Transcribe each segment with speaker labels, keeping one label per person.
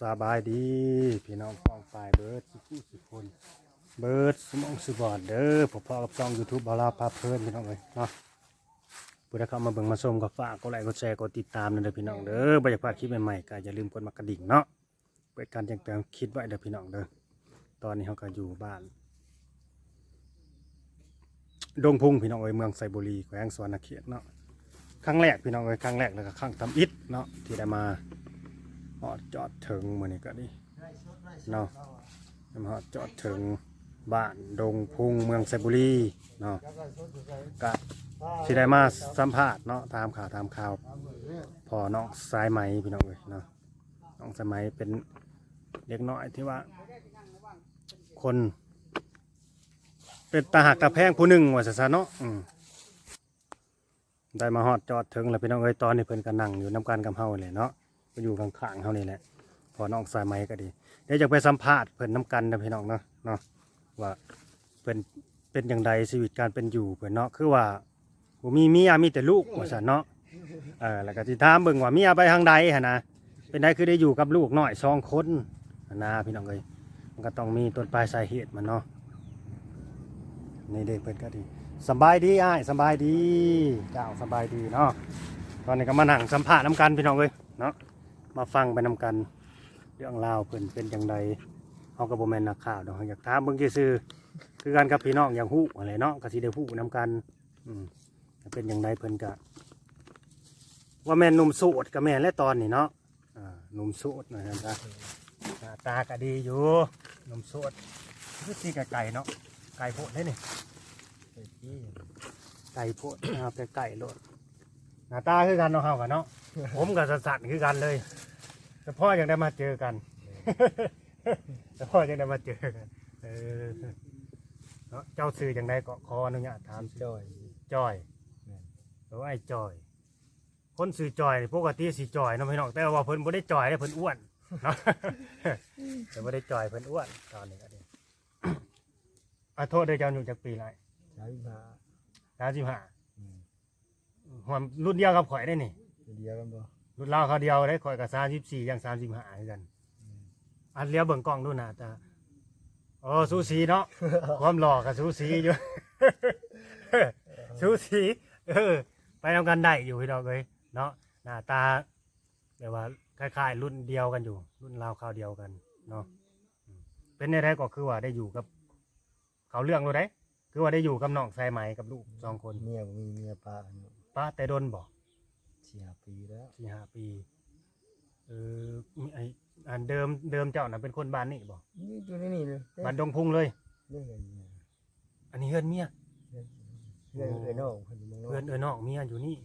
Speaker 1: สบายดี พี่น้องกองฝ่ายเบิร์ดสิผู้สิคน เบิร์ดสมองสุบอดเด้อผมพ่อกับช่องยูทูบบาราพาเพลินพี่น้องเลยเนาะผู้ใดเข้ามาเบิ่งมาชมก็ฝากกดไลค์กดแชร์กดติดตามนั่นเด้อพี่น้องเด้อบ่อยากาดคลิปใหม่ๆก็อย่าลืมกดมากระดิ่งเนาะเปิดการแจ้งเตือนคิดไว้เด้อพี่น้องเด้อตอนนี้เขาก็อยู่บ้าน ดงพุ่งพี่น้องเอ้ยเมืองไซบุรีแขวงสวรรณเขตเนาะ ครั้งแรกพี่น้องเอ้ยครั้งแรกแล้วก็ครั้งทำอิฐเนาะที่ได้มาฮอดจอดถึงมือนี้ก็ดีเนาะมาฮอดจอดถึงบ้านดงพุงเมืองไซบุรีเนาะก็ที่ได้มาสัมภาษณ์เนาะตามข่าวตามข่าวพอน้องสายไหมพี่น้องเอ้ยเนาะน้องสายไหมเป็นเด็กน้อยที่ว่า คน เป็นตาหักตาแพงผู้หนึ่งว่าซะซะเนาะอืม ได้มาฮอดจอดถึงแล้วพี่น้องเอ้ยตอนนี้เพิ่นก็นั่งอยู่น้ำกันกับเฮาเลยเนาะก็อยู่ข้างๆเฮานี่แหละพอน้องสายไหมก็ดี เดี๋ยวจะไปสัมภาษณ์เพิ่นน้ำกันนะพี่น้องเนาะเนาะว่าเพิ่นเป็นอย่างไรชีวิตการเป็นอยู่เพิ่นเนาะคือว่าบ่มีเมียมีแต่ลูกว่าซั่นเนาะเออแล้วก็สิถามเบิ่งว่าเมียไปทางใดหั่นนะเป็นไดคือได้อยู่กับลูกน้อยสองคนหนนะพี่น้องเอ้ยมันก็ต้องมีต้นปลายสาเหตุมันเนาะนี่เด็กเพิ่นก็ดี สบายดีอ้ายสบายดีเจ้าสบายดีเนาะตอนนี้ก็มานั่งสัมภาษณ์น้ำกันพี่น้องเอ้ยเนาะมาฟังไปน้ำกัน เรื่องราวเพิ่นเป็นจังไดเฮาก็บ่แมนนักข่าวดอกอยากถามเบิ่งซื่อๆคือกันกับพี่น้องอย่างฮู้อะไรเนาะก็สิได้ฮู้นํกันอืมเป็นจังไดเพิ่นก็ว่าแม่นหนุ่มโสดก็แม่นและตอนนี้เนาะอ่าหนุ่มโสดนะฮะจ้ะหน้าตาก็ดีอยู่หนุ่มโสดคือสิไกลๆเนาะไก่โพดได้นี่ ไก่โพดนะครับแต่ไก่โลดหน้าตาคือกันเนาะเฮากันเนาะ ผมกับสัตว์คือกันเลยแต่พ่อยังได้มาเจอกัน แต่พ่อยังได้มาเจอกัน เออเนาะเจ้าซื้อยังได้ก็ขออนุญาตถาม
Speaker 2: จอย
Speaker 1: จอยหรือว่าไอ้จอย คนซื้อจอยนี่ปกติสิจอยเนาะพี่น้องแต่ว่าเพิ่นบ่ได้จอยได้เพิ่นอ้วนเนาะ แต่บ่ได้จอยเพิ่นอ้วนตอนนี้ก็ดีอะโทษเด้อเจ้าอยู่จากปีไร
Speaker 2: ใช้มา
Speaker 1: สามสิบห้าหัวรุ่นเดียวกับข่อยได้นี่
Speaker 2: เดียวกันบ่
Speaker 1: รุ่นเราเขาเดียวได้ข่อยกับสามสิบสี่ยังสามสิบห้าเหมือนกันอันเลี้ยวเบิ่งกล้องดูหนะตาโอ้สูสีเนาะ ความหล่อกับสูสีอยู่ สูสีเออ ไปทำกันได้อยู่พี่น้องเลยเนาะหน้าตาแบบว่าคล้ายๆ รุ่นเดียวกันอยู่ รุ่นราวคราวเดียวกัน เนาะอืมเป็นในแรกก็คือว่าได้อยู่กับ เขาเรื่องรู้ได้ คือว่าได้อยู่กับน้องสายไหมกับลูกสองคน
Speaker 2: เมียบ่มีเมียป้าเนาะ
Speaker 1: ป้าแต่โดนบอก
Speaker 2: สี่ห้าปีแล้ว
Speaker 1: สี่ห้าปีเออมีไออันเดิมเดิมเจ้าน่ะเป็นคนบ้านนี่บอก
Speaker 2: นี่อยู่ในนี่เลย
Speaker 1: บ้านดงพุงเลย
Speaker 2: เรื่องเงินเนี่ย
Speaker 1: อันนี้เฮือนเมีย
Speaker 2: เรื่องเงินนอกเพิ่นมอง
Speaker 1: เฮือนเออนอกเมียอยู่นี่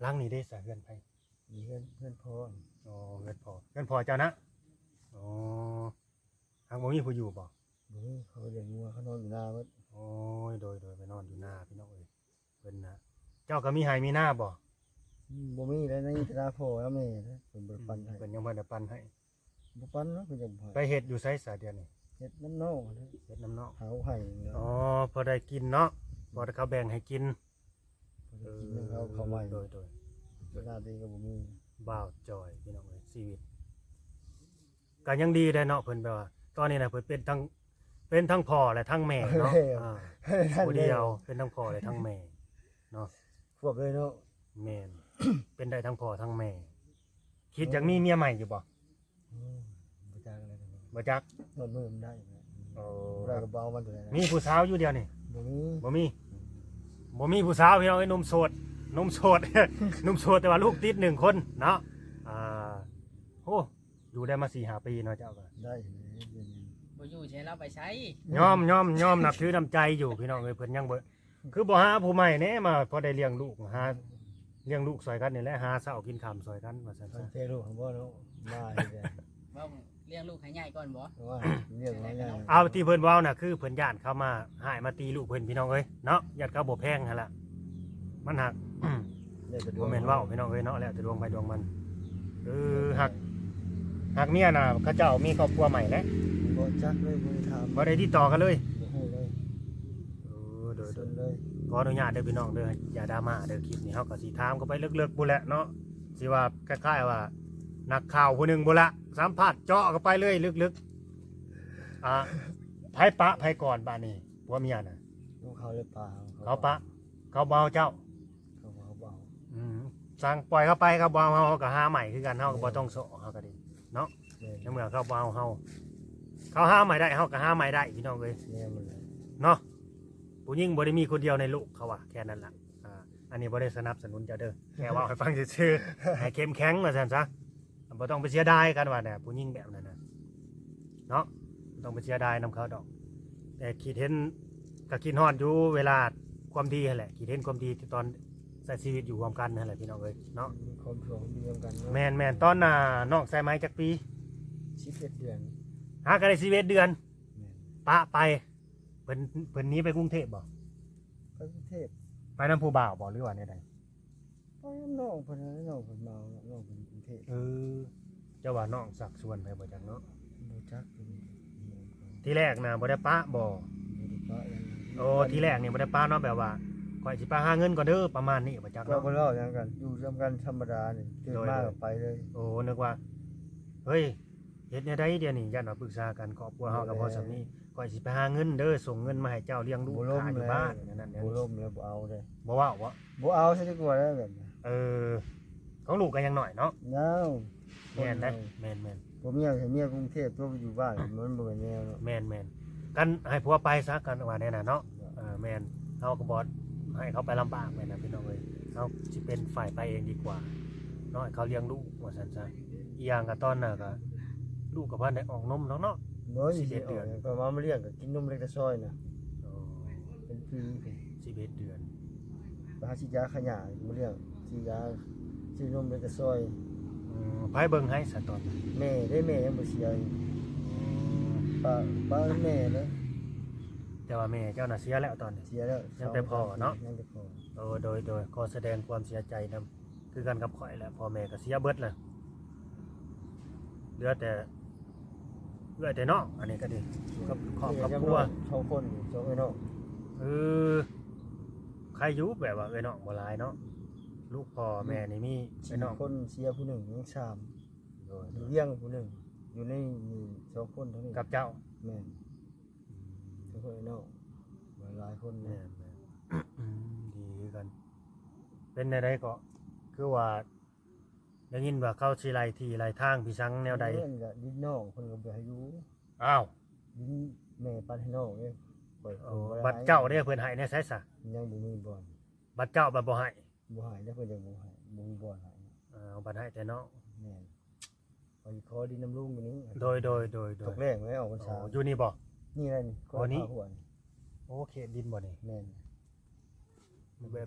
Speaker 1: หล้างนี่ได้สะเฮือนไป
Speaker 2: มีเพื่อนเพื่อนพ่อ
Speaker 1: อ๋อเฮือนพอเฮือนพอเจ้านะอ๋อทางบ่มีผู้อยู่บ่
Speaker 2: บ่มีเขาเลี้ยงงัวเขานอนอยู่หน้าวัด
Speaker 1: โอ้ยโดยโดยไปนอนอยู่หน้าพี่น้องเอ้ยเพิ่นนะเจ้าก็มีไห้มีหน้าบ่
Speaker 2: บ่มีแล้วในตราพ่อแล้วแม่นะเพิ่นบ่ปันให้
Speaker 1: เพิ่นยังบ่ได้ปันให้
Speaker 2: บ่ปันเนาะเพิ่นจะบ่
Speaker 1: ไป
Speaker 2: ให้
Speaker 1: เฮ็ดอยู่ไสสาเดียวนี่
Speaker 2: เฮ็ดน้ำนอกนะ
Speaker 1: เฮ็ดน้ำเนาะ
Speaker 2: หาไผ่เนาะ
Speaker 1: อ๋อพอได้กินเนาะพอได้เขาแบ่งให้กิน
Speaker 2: เออกินเขาเขาใหม่
Speaker 1: โดยโดย
Speaker 2: หน้าดีก็บ่มี
Speaker 1: บ่าวจอยพี่น้องเอ้ยชีวิตก็ยังดีได้เนาะเพิ่นแบบว่าตอนนี้น่ะเพิ่นเป็นทั้ง เป็นทั้งพ่อและทั้งแม่เนาะอ่าผู้เดียวเป็นทั้งพ่อและทั้งแม่
Speaker 2: ควบเลยเนาะ
Speaker 1: แม่น เป็นได้ทั้งพ่อทั้งแม่ คิดอยากมีเมียใหม่อยู่บ่
Speaker 2: อืมบ่จ้างอะไรกันเนาะ
Speaker 1: บ่จัก
Speaker 2: นอนมือมันได้นะ
Speaker 1: โอ้
Speaker 2: บ่ได้ก็บ่เอามันตัวไหนนะ
Speaker 1: มีผู้สาวอยู่เดียวนี่
Speaker 2: บ่มี
Speaker 1: บ่มีบ่มีผู้สาวพี่น้องไอ้ยหนุ่มโสดหนุ่มโสด หนุ่มโสดแต่ว่าลูกติดหนึ่งคนเนาะอ่าโอ้อยู่ได้มา4-5ปีเนาะเจ้าก็
Speaker 2: ได้เห็นไหมเดือนหนึ่ง
Speaker 3: บ่ อยู่ใช้เราไปใช้
Speaker 1: ยอมยอมยอมนับถือน้ำใจอยู่พี่น้องเอ้ยเพิ่นยังบ่คือบ่หาผู้ใหม่แน่มาพอได้เลี้ยงลูกหาเลี้ยงลูกซอยกันนี่แหละหาเช้ากินค่ำซอยกันว่าซั่น
Speaker 2: ตอน
Speaker 1: ซะ
Speaker 2: เทลูกของพ่อเนาะมาเฮ็ดได้
Speaker 3: ว่าเลี้ยงลูกให้ใหญ่ก่อนบ่
Speaker 2: เพราะว่าเรื่องของง่าย
Speaker 1: เอาที่เพิ่นเว้าน่ะคือเพิ่นย่านเข้ามาหายมาตีลูกเพิ่นพี่น้องเอ้ยเนาะญาติเขาบ่แพงหั่นล่ะมันหัก
Speaker 2: เรื่องสะดว
Speaker 1: บ่
Speaker 2: ก
Speaker 1: แม่นเว้าพี่น้องเอ้ยเนาะแล้วแต่ดวงไปดวงมันเออหัก หักเมียน่ะเขาเจ้ามีครอบครัวใหม่แล้ว
Speaker 2: บ่จักเลยบ่ได้ถาม
Speaker 1: บ่ได้ติดต่อกันเลย
Speaker 2: บ่ฮู้เลย
Speaker 1: เออโดย
Speaker 2: ส
Speaker 1: โดย
Speaker 2: นเลย
Speaker 1: ขออนุญาตเด้อพี่น้องเด้ออย่าดราม่าเด้อคลิปนี้เฮาก็สิถามเข้าไปลึกๆบุแหละเนาะสิว่าคล้ายๆว่า นักข่าวผู้หนึ่งบุละสัมผัสเจาะเข้าไปเลยลึกๆอ่าไผปะไผก่อนบ้านนี้ผัวเมียน่ะ
Speaker 2: ลูกเขาเลยป่า
Speaker 1: เขาปะ เขาเบาเจ้า
Speaker 2: เขาเบาเบา
Speaker 1: อืมสั่งปล่อยเขาไปเขาเบาเฮาก็หาใหม่คือกันเฮาก็บ่ต้องโซเฮาก็ ดี
Speaker 2: แม่น
Speaker 1: ในเมื่อเขาเบาเฮาเขาหาใหม่ได้เฮาก็หาใหม่ได้พี่น้องเอ้ย
Speaker 2: แม่มันเลย
Speaker 1: เนาะผู้หญิงบ่ได้มีคนเดียวในโลกเขาว่าแค่นั้นล่ะอ่าอันนี้บ่ได้สนับสนุนเจ้าเด้อแค่เว่าให้ฟังซื่อๆให้เข้มแข็งว่าซั่นซะบ่ต้องไปเสียดายกันว่าเนี่ยผู้หญิงแบบนั้นน่ะเนาะบ่ต้องไปเสียดายนํเขาดอก แต่คิดเห็นก็คิดฮอดอยู่เวลาความดีนั่นแหละคิดเห็นความดีที่ตอน ใช้ชีวิตอยู่ร่วมกันนั่นแหละพี่น้องเอ้ยเนาะ
Speaker 2: มีความถ่วงดีเหมือนกัน
Speaker 1: แม่นแม่นตอนน่ะน้องใส่ไม้จักปี
Speaker 2: สิบเอ็ดเดือน
Speaker 1: หากันได้11เดือน
Speaker 2: แม่น
Speaker 1: ปะไปเพิ่นเพิ่นหนี้ไปกรุงเทพบ่
Speaker 2: ไปกรุงเทพ
Speaker 1: ไปนํผู้บ่าวบ่หรือว่าแนวใด
Speaker 2: ไปน้องเพิ่นนะน้องเพิ่นเมาน้องเพิ่นกรุงเทพ
Speaker 1: เออเจ้าว่าน้องสักส่วนไปบ่จักเนาะ
Speaker 2: บ่จักเพิ่น
Speaker 1: ที่แรกน่ะบ่ได้ปะบ่
Speaker 2: บ่ได้ปะกัน
Speaker 1: โอ้ที่แรกนี่บ่ได้ปะเนาะแบบว่า ข่อยสิไปหาเงินก่อนเด้อประมาณนี้บ่จัก
Speaker 2: เรา
Speaker 1: เนาะ
Speaker 2: ก็เล่าอย่างกัน อยู่ร่วมกันธรรมดานี่ตื่น
Speaker 1: โดย
Speaker 2: มา
Speaker 1: โดย
Speaker 2: ก็ไปเลย
Speaker 1: โอ้นึกว่า เฮ้ยเฮ็ดแนวใดเดี๋ยวนี้ญาติมาปรึกษากันครอบครัวเฮากับพ่อสามีข่อยสิไปหาเงินเด้อส่งเงินมาให้เจ้าเลี้ยงลูก
Speaker 2: บ่ล่ม
Speaker 1: หาอยู่
Speaker 2: แล้ว
Speaker 1: บ้านนั่นนั่น
Speaker 2: บ่ล่มแล้วบ่เอาเลย
Speaker 1: บ่ว่าบ่
Speaker 2: บ่เอาซะดีกว่าแล้วแบบนี้
Speaker 1: เออของลูกก็ยังน้อยเนาะ
Speaker 2: ยาว
Speaker 1: แม่นได้แม่นแม่น
Speaker 2: ผมเมียให้เมียกรุงเทพตัวไปอยู่บ้านมันบ่เป็นแนวเนาะ
Speaker 1: แม่นแม่นกันให้ผัวไปซะกันว่าแน่น่ะเนาะเออแม่นเฮาก็บ่ ให้เขาไปลำบากแม่นนะพี่น้องเอ้ยเฮาสิเป็นฝ่ายไปเองดีกว่าเนาะให้เขาเลี้ยงลูกว่าซั่นซะอีกอย่างก็ตอนน่ะก็ลูกก็บ่ได้ออกนมเนาะเนาะ
Speaker 2: น้อย
Speaker 1: สิ
Speaker 2: สิ
Speaker 1: บเอ็ดเดื
Speaker 2: เดื
Speaker 1: อ
Speaker 2: อนนก็มามาเลี้ยงก็กินนมเล็กแต่ซอยน่ะ
Speaker 1: โอ้
Speaker 2: เป็นปี
Speaker 1: 11เดือน
Speaker 2: ไปหาสิยาขยะมาเลี้ยงสิยาสินมเล็กแต่ซอย
Speaker 1: อืมไผเบิ่งให้ซะตอนนั้น
Speaker 2: แม่ได้แม่ยังบ่เสียอยู่ป้าป้าแม่เนาะ
Speaker 1: แต่ว่าแม่เจ้าน่ะเสียแล้วตอนนี้
Speaker 2: เสียแล้ว
Speaker 1: ยังแต่พ่อเนาะ
Speaker 2: ยังแต่พ่อ
Speaker 1: โอ้โดยโดยขอแสดงความเสียใจนํคือกันกับข่อยแหละพ่อแม่ก็เสียเบิดแล้วเหลือแต่เหลือแต่น้องอันนี้ก็ดีกับครอบครัว
Speaker 2: สองคนอยู่สองไอ้น้อง
Speaker 1: เออใครอยู่แบบว่าเอ้ยน้องบ่หลายเนาะลูกพ่อแม่นี่มี
Speaker 2: สี่
Speaker 1: ไอ้น้อง
Speaker 2: คนเสียผู้หนึ่งยังสาม
Speaker 1: โดย
Speaker 2: อยู่เลี้ยงผู้หนึ่งอยู่ในนี่สองคนเท่านี้
Speaker 1: กับเจ้า
Speaker 2: แม่ นสองคนไอ้น้องหลายคน
Speaker 1: แม่
Speaker 2: เนี่ย
Speaker 1: นแม่นอืมดีคือกัน เป็นในใดก็คือว่าได้ยินว่าเขาสิไล่ที่ไล่ทางพี่สังแนวใด
Speaker 2: เพื่อนก็ดินน้องคนก็บ่ให้อยู่
Speaker 1: อ้าว
Speaker 2: ดินแม่ปันให้น้องเนี่ยปล่อย
Speaker 1: โอ้
Speaker 2: คน
Speaker 1: บัดเจ้าเนี่ยเพิ่นให้แน่ไสซะ
Speaker 2: ยังบ่มีบ่อน
Speaker 1: บัดเจ้าบัดบ่ให้
Speaker 2: บ่ให้แล้วเพิ่นยังบ่ให้บ่มีบ่อนให้
Speaker 1: เออบัดให้แต่น้อง
Speaker 2: แม่นไปขอดินน้ำลุงอยู่นี่
Speaker 1: โดยโดยโดยโด
Speaker 2: ต
Speaker 1: ย
Speaker 2: กแรกไว้ออกพรรษา
Speaker 1: โอ้อยู่นี่บ่
Speaker 2: นี่แหละนี่
Speaker 1: อ๋อนี่
Speaker 2: ข้าวหัวนี่
Speaker 1: โอเคดินบ่นี่
Speaker 2: แม่น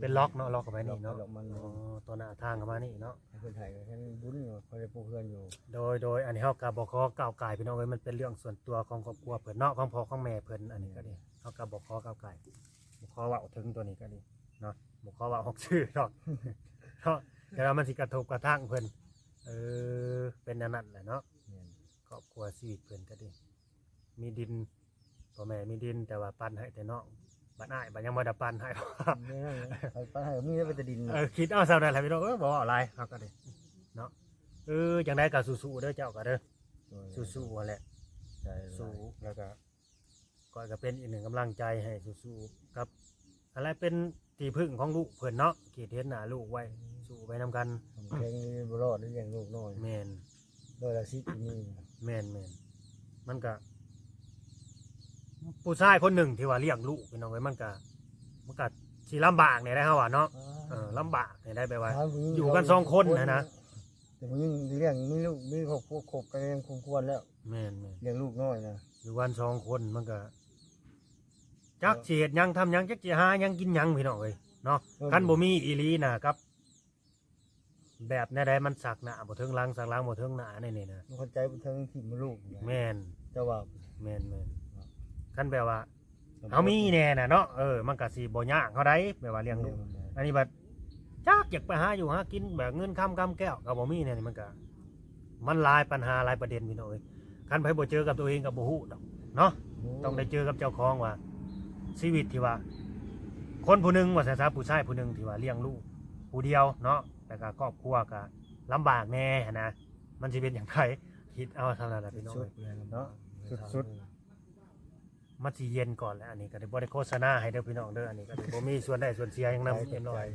Speaker 1: เป็นล็อกเนาะล็อกเข้าไปนี่เนาะ
Speaker 2: ล็อกมัน
Speaker 1: อ๋อตัวหน้าทางเข้ามานี่เนาะ
Speaker 2: ให้เพิ่นให้แค่บุญเนาะเขาได้ปลูกเพื่อนอยู่
Speaker 1: โดยโดยอันนี้เฮาก็บ่ขอก้าวไก่พี่น้องเอ้ยมันเป็นเรื่องส่วนตัวของครอบครัวเพิ่นเนาะของพ่อของแม่เพิ่นอันนี้ก็ดีเฮาก็บ่ขอก้าวไก่บ่ขอเว้าถึงตัวนี้ก็ดีเนาะบ่ขอเว้าออกชื่อดอกเนาะแต่ว่ามันสิกระทบกระทั่งเพิ่นเออเป็นอันนั้นแหละเนาะ
Speaker 2: แม่น
Speaker 1: ครอบครัวชีวิตเพิ่นก็ดี มีดิน พ่อแม่มีดินแต่ว่าปันให้แต่น้องบัดอ้ายบัดยังบ่ได้ปันให้
Speaker 2: แม่นนะไปไปให้มีแล้วไปแต่ดิน
Speaker 1: เออคิดเอาเท่านั้นแหละพี่น้องเออบ่ว่าอะไรเฮาก็ดีเนาะเออจังไดก็สู้ๆเด้อเจ้าก็เด้อสู้ๆนั่นแหละ
Speaker 2: ใช่
Speaker 1: สู้แล้วก็ก็ก็เป็นอีกหนึ่งกำลังใจให้สู้ๆกับ อะไรเป็นที่พึ่งของลูกเพิ่นเนาะคิดเห็นหน้าลูกไว้สู้ไปนำกัน
Speaker 2: แข่งนี่บ่รอดได้เลี้ยงลูกน้อย
Speaker 1: แม่น
Speaker 2: โดยละสิที่นี่
Speaker 1: แม่นแม่นมันก็ ผู้ชายคนหนึ่งที่ว่าเลี้ยงลูกพี่น้องเอ้ยมันก็มันก็สิลำบากเนี่ยได้เฮาว่าเนาะเออลำบากเนี่ยได้ไปว่า อยู่กันสองคนนะนะ
Speaker 2: แต่ผู้หญิงเลี้ยงมีลูกมีครอบครัวครบกันเองคงควรแล้ว
Speaker 1: แม่นแม่น
Speaker 2: เลี้ยงลูกน้อยนะ
Speaker 1: อยู่กันสองคนมันก็จักสิเฮ็ดหยังทำหยังจักสิหาหยังกินหยังพี่น้องเอ้ยเนาะคันบ่มีอีหลีน่ะครับ แบบแนวใดมันสักหน้าบ่ถึงหลังสักหลังบ่ถึงหน้านี่นี่นะ
Speaker 2: มันเข้าใจบ่ถึงที่มันลูกนะ
Speaker 1: แม่น
Speaker 2: แต่ว่า
Speaker 1: แม่นแม่น คันแบบว่าเฮามีแน่น่ะเนาะเออมันก็สิบ่ยากเฮาได้แบบว่าเลี้ยงลูกอันนี้แบบจักอยากไปหาอยู่หากินแบบเงินคำกำแก้วก็บ่มีเนี่ยนี่มันก็มันหลายปัญหาหลายประเด็นพี่น้องเอ้ยคันไปบ่เจอกับตัวเองก็บ่ฮู้ดอกเนาะต้องได้เจอกับเจ้าของว่าชีวิตที่ว่า คนผู้หนึงว่าซะซะผู้ชายผู้หนึงที่ว่าเลี้ยงลูกผู้เดียวเนาะแต่ก็ครอบครัวก็ลำบากแน่หั้นนะมันสิเป็นอย่างไรคิดเอาเท่านั้นแหละพี่น้อง
Speaker 2: สุ
Speaker 1: เอ้
Speaker 2: ด
Speaker 1: ย
Speaker 2: เลยเนาะ
Speaker 1: สุด มันสิเย็นก่อนแหล้วอันนี้ก็ได้บ่ได้โฆษณาให้เด้อพี่น้องเด้ออันนี้ก็ได้บ่มีส่วนได้ส่วนเสียหยังนำเต็มร้อย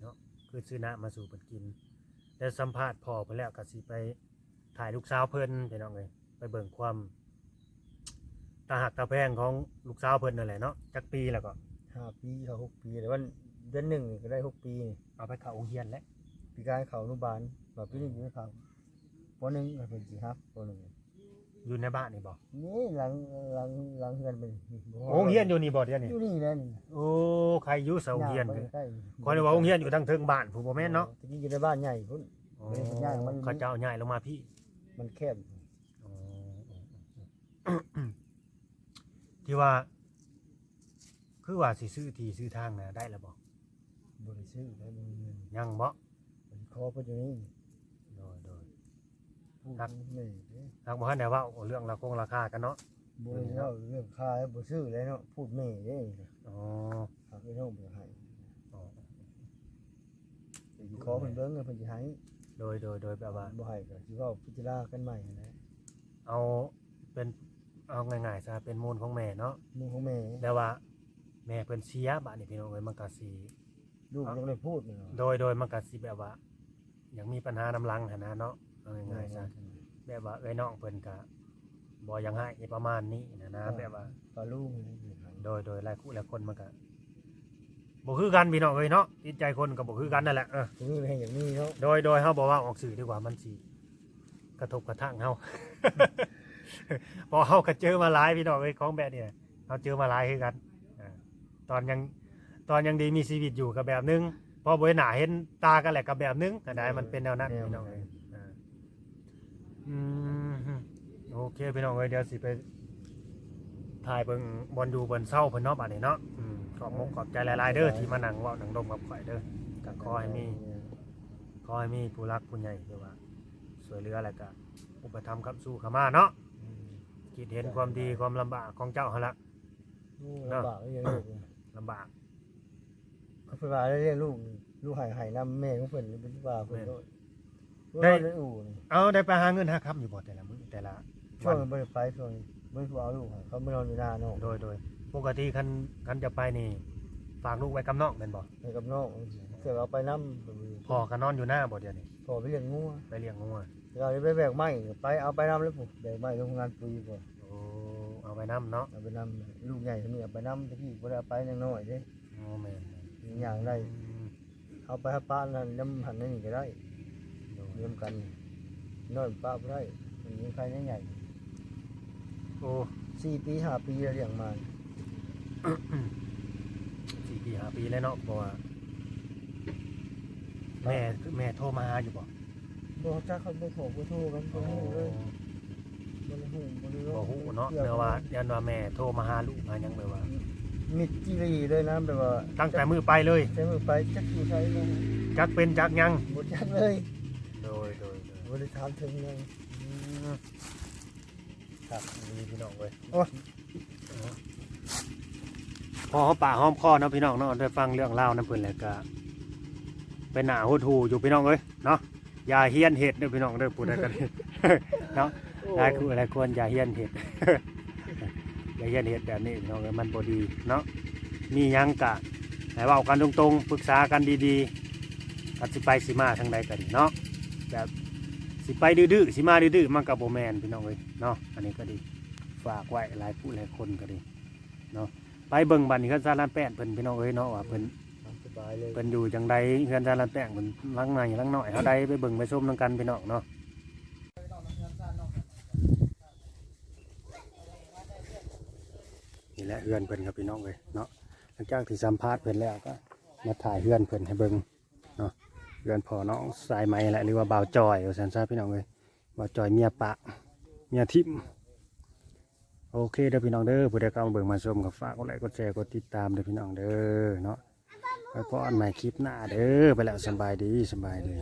Speaker 1: เนาะคือซื้อน้ำมาสู่เพิ่นกินได้สัมภาษณ์พ่อเพิ่นแล้วก็สิไปถ่ายลูกสาวเพิ่นพี่น้องเอ้ยไปเบิ่งความตาหักตาแพงของลูกสาวเพิ่นนั่นแหละเนาะจักปีแล้วก็
Speaker 2: ห้าปีเขาหกปีแต่ว่าเดือนหนึ่งก็ได้หกปีนี่
Speaker 1: เอาไปเข้าโรงเรียนแล้ว
Speaker 2: ปีกายเขาอนุบาลแบบปีนี้อยู่ในเขาปหนึ่งก็เป็นสี่ฮับปหนึ่ง
Speaker 1: อยู่ในบ้านนี่บ่
Speaker 2: นี่หลังหลังหลังเฮือนเป็น
Speaker 1: โรงเรียนอยู่นี่บ่เดี๋ยวนี้
Speaker 2: อยู่นี่แหละนี่
Speaker 1: โอ้ใครอยู่เสาโรงเรียน
Speaker 2: ไป
Speaker 1: คือ
Speaker 2: ใกล้
Speaker 1: คอยได้ว่าโรงเรียนอยู่ทางเทิงบ้านผู้บ่แม่นเนาะ
Speaker 2: ตะกี้อยู่ในบ้านใหญ่พุ่น
Speaker 1: อ๋อ
Speaker 2: ไม่ได้ย้ายมาอยู่นี่
Speaker 1: เขาเจ้าย้ายลงมาพี่
Speaker 2: มันแคบ
Speaker 1: อ๋อที่ว่า คือว่าสิซื้อที่ซื้อทางนะได้แล้วบ่
Speaker 2: บริสุทธิ์ได้บ่มีเงิน
Speaker 1: ยังบ่
Speaker 2: บริคอเพิ่นอยู่นี่
Speaker 1: โดยโดย
Speaker 2: พูด
Speaker 1: ครับ
Speaker 2: นี่เด้
Speaker 1: ทางบ่ทันได้เว่าเรื่องราคงราคากันเนาะ
Speaker 2: บ่ได้เล่าเรื่องค่าแล้วบ่ซื้อแล้วเนาะพูดแม่เด้
Speaker 1: อ๋อ
Speaker 2: หากไอ้น้องบ่ให้
Speaker 1: อ๋อ
Speaker 2: สิขอเพิ่นเบิ่งเพิ่นสิให้
Speaker 1: โดยโดยโดยแบบว่า
Speaker 2: บ่ให้ก็สิเว้าพิจารณากันใหม่นะ
Speaker 1: เอาเป็นเอาง่ายๆซะเป็นมูลของแม่เนาะ
Speaker 2: หมู่ของแม่
Speaker 1: แต่ว่า แม่เพิ่นเสียบัดนี้พี่น้องเอ้ยมันก็สิ
Speaker 2: ลูกยังได้พูดเนาะ
Speaker 1: โดยโดยมันก็สิแบบว่า ยังมีปัญหาน้ำหลังหันนะเนาะเอาง่ายๆซะ แบบว่าเอ้ยน้องเพิ่นก็บ่อยังให้ประมาณนี้นะนะแบบว่า
Speaker 2: ปลาลูกนี่สิให้
Speaker 1: โดยโดยหลายคู่หลายคนมันก็บ่คือกันพี่น้องเอ้ยเนาะจิตใจคนก็บ่คือกันนั่นแหละเออ
Speaker 2: ทีนี้แม่อย่างนี้เนาะ
Speaker 1: โดยโดยเฮาบอกว่าออกสื่อดีกว่ามันสิกระทบกระทั่งเฮา พอเฮาก็เจอมาหลายพี่น้องเอ้ยของแบบเนี่ยเฮาเจอมาหลายคือกันอ่าตอนยังตอนยังดีมีชีวิตอยู่กับแบบนึงพอบ่เห็นหน้าเห็นตากันแหละกับแบบนึงอันใดมันเป็นแนวนั้นพี่น้องเอ้ย อ่าอืมโอเคพี่น้องเอ้ยเดี๋ยวสิไปถ่ายเบิ่งบอลอยู่บนเศร้าเพิ่นเนาะบัดนี้เนาะอืมขอบมกขอบใจหลายๆเด้อที่มานั่งเว้านั่งดมกับข่อยเด้อก็ขอให้มีขอให้มีผู้รักผู้ใหญ่ที่ว่าสวยเหลือแล้วก็อุปถัมภ์ครับสู้ขามาเนาะคิดเห็นความดีความลำบากของเจ้าหั่นละ
Speaker 2: โอ้ลำบากเลยลูก
Speaker 1: ลำบาก
Speaker 2: เขาเพิ่นว่าได้เรียกลูก ลูกให้ให้นํแม่ของเพิ่นเป็นว่าเพิ่นโดย
Speaker 1: ได้
Speaker 2: ได้ ได้อู่นี่
Speaker 1: เอาได้ไปหาเงินหาคำอยู่บ่แต่ละมื้อแต่ละ
Speaker 2: ช่วงบ่ได้ไปช่วงเบิ่งเอาลูกให้เขาไม่นอนอยู่หน้าเนาะ
Speaker 1: โดยโดยปกติคันคันจะไปนี่ฝากลูกไว้กับน้องแม่นบ่
Speaker 2: ให้กับน้องเกี่ยวเอาไปนำ
Speaker 1: พ่อก็นอนอยู่หน้าบ่เดี๋ยวนี้
Speaker 2: พอไปเลี้ยงงู
Speaker 1: ไปเลี้ยงงัว
Speaker 2: เราได้ไปแบกไม้ไปเอาไปนำแล้วปุ๊บแบกไม้โรงงานปุ๋ยก่อน
Speaker 1: โอ้เอาไปนํเนาะ
Speaker 2: เอาไปนำลูกใหญ่เท่านี้เอาไปนำตะกี้บ่ได้เอาไปยังน้อยเด้
Speaker 1: โอ้แม่น
Speaker 2: อย่างได้
Speaker 1: อืม
Speaker 2: เอาไปให้ป้านั่นน้ำหันนี่ก็ได้
Speaker 1: โดย
Speaker 2: เรียมกันน้อยป้าบ่ได้มันมีใครใหญ่
Speaker 1: โอ้
Speaker 2: สี่ปีห้าปีแล้วเลี้ยงมา
Speaker 1: สี่ปีห้าปีแล้วเนาะเพราะว่าแม่แม่โทรมาหาอยู่บ่
Speaker 2: บ่จักเขาบ่โทรบ่โทรกันบ่ฮู้เลยบ่ได้ฮู้บ่ได้
Speaker 1: บ่ฮู้เนาะเดี๋ยวว่ายันว่าแม่โทรมาหาลูกมาหยังแบบว่า
Speaker 2: มิดจิรีเลยนะแบบว่า
Speaker 1: ตั้งแต่มือไปเลย
Speaker 2: ใช้มือไปจักอยู่ใช้เลย
Speaker 1: จักเป็นจักหยัง
Speaker 2: บ่จักเลย
Speaker 1: โดยโดยโดย
Speaker 2: บ่ได้ถามถึงเลย
Speaker 1: ครับดีพี่น้องเว้ย
Speaker 2: โอ้
Speaker 1: พอหอมปากหอมคอเนาะพี่น้องเนาะได้ฟังเรื่องเล่าวน้ำเพิ่นแล้วก็เป็นหน้าหูทูอยู่พี่น้องเอ้ยเนาะอย่าเฮียนเห็ดเด้อพี่น้องเด้อพูดได้กันเนาะหลายคือหลายคนอย่าเฮียนเห็ดอย่าเฮียนเห็ดแบบนี้พี่น้องเอ้ยมันบ่ดีเนาะมีหยังกะให้เว้ากันตรงๆปรึกษากันดีๆกันสิไปสิมาทางใดกันเนาะแบบ สิไปดื้อๆสิมาดื้อๆมันก็บ่แม่นพี่น้องเอ้ยเนาะอันนี้ก็ดีฝากไว้หลายผู้หลายคนก็ดีเนาะไปเบิ่งบัดนี้ก็ซาลานแป้นเพิ่นพี่น้องเอ้ยเนาะว่าเพิ่น
Speaker 2: ตามสบายเลย
Speaker 1: เพิ่นอยู่จังใดเฮือนซาลานแป้งเพิ่นลังในลังน้อยเฮาใดไปเบิ่งไปชมนํกันพี่น้องเนาะนี่แหละเฮือนเพิ่นครับพี่น้องเอ้ยเนาะหลังจากที่สัมภาษณ์เพิ่นแล้วก็มาถ่ายเฮือนเพิ่นให้เบิ่งเนาะ เรือนพ่อน้องสายไหมแหละหรือว่าบ่าวจอยว่าซั่นซาพี่น้องเลยบ่าวจอยเมียปะเมียทิมโอเคเด้อพี่น้องเด้อผู้ใดเข้ามาเบิ่งมาชมกับฝากกดไลค์กดแชร์กดติดตามเด้อพี่น้องเด้อเนาะไปพ้อันใหม่คลิปหน้าเด้อไปแล้วสบายดีสบายดี